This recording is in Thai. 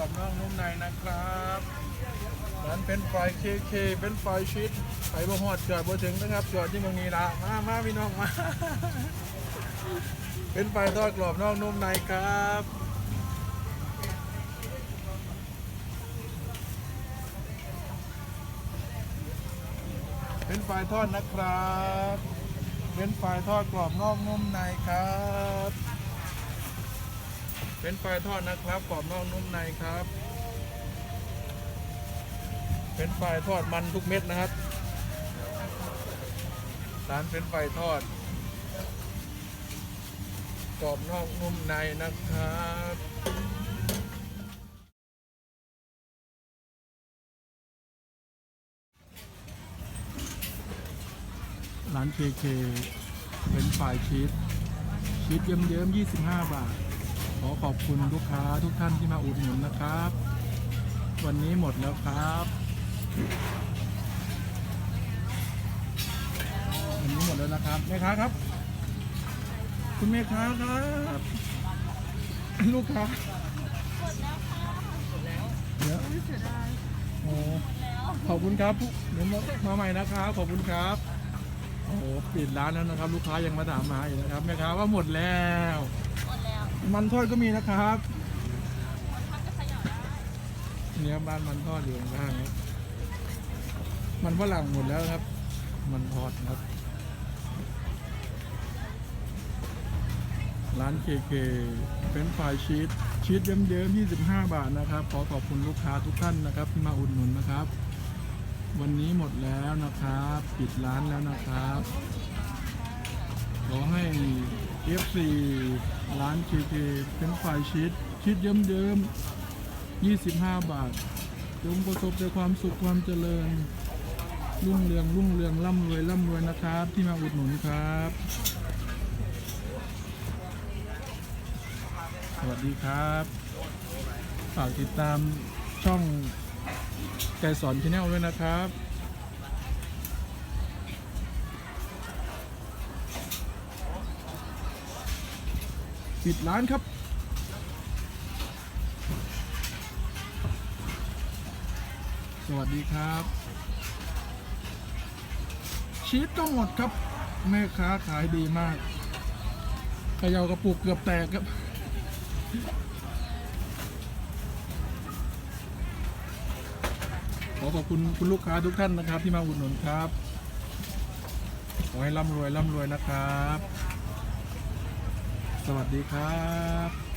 รอบนอกนุ่มในนะครับร้านเป็นไฟเคเคเป็นไฟชิดไปบ่ฮอดจอดบ่ถึงนะครับจอดที่เมืองนี้ละมามาพี่น้องมา เป็นไฟทอดกรอบนอกนุ่มในครับเป็นไฟทอดนะครับเป็นไฟทอดกรอบนอกนุ่มในครับ เป็นไฟทอดนะครับกรอบนอกนุ่มในครับ เป็นไฟทอดมันทุกเม็ดนะครับร้านเป็นไฟทอดกรอบนอกนุ่มในนะครับร้านเคเคเป็นฝ่ายชีสชีสเยิ้มๆ25 บาท ขอขอบคุณลูกค้าทุกท่านที่มาอุดหนุนนะครับ วันนี้หมดแล้วครับวันนี้หมดแล้วนะครับแม่ค้าครับ คุณแม่ค้าครับ ลูกค้าเดี๋ยวโอ้ขอบคุณครับเดี๋ยวมามาใหม่นะครับขอบคุณครับโอ้โหปิดร้านแล้วนะครับ ลูกค้ายังมาถามมาอยู่นะครับแม่ค้าว่าหมดแล้ว หมดแล้ว มันทอดก็มีนะครับเนี่ยบ้านมันทอดอยู่ข้างๆครับมันฝรั่งหมดแล้วครับ มันทอดครับ ร้านเคเคเป็นฝ่ายชีสชีสเยิ้มๆ25 บาทนะครับ ขอขอบคุณลูกค้าทุกท่านนะครับ ที่มาอุดหนุนนะครับ วันนี้หมดแล้วนะครับ ปิดร้านแล้วนะครับ ขอให้ FC ร้านเคเคเป็นฝ่ายชีสชีสเยิ้มๆ25 บาทจงประสบแต่ความสุขความเจริญ รุ่งเรืองรุ่งเรืองร่ำรวยร่ำรวยนะครับ ที่มาอุดหนุนครับ สวัสดีครับ ฝากติดตามช่องไก่สอนชาแนลด้วยนะครับ ปิดร้านครับสวัสดีครับ ชีสก็หมดครับ แม่ค้าขายดีมากเขยากระปุกเกือบแตกครับ ขอขอบคุณคุณลูกค้าทุกท่านนะครับ ที่มาอุดหนุนครับ ขอให้ร่ำรวยร่ำรวยนะครับ สวัสดีครับ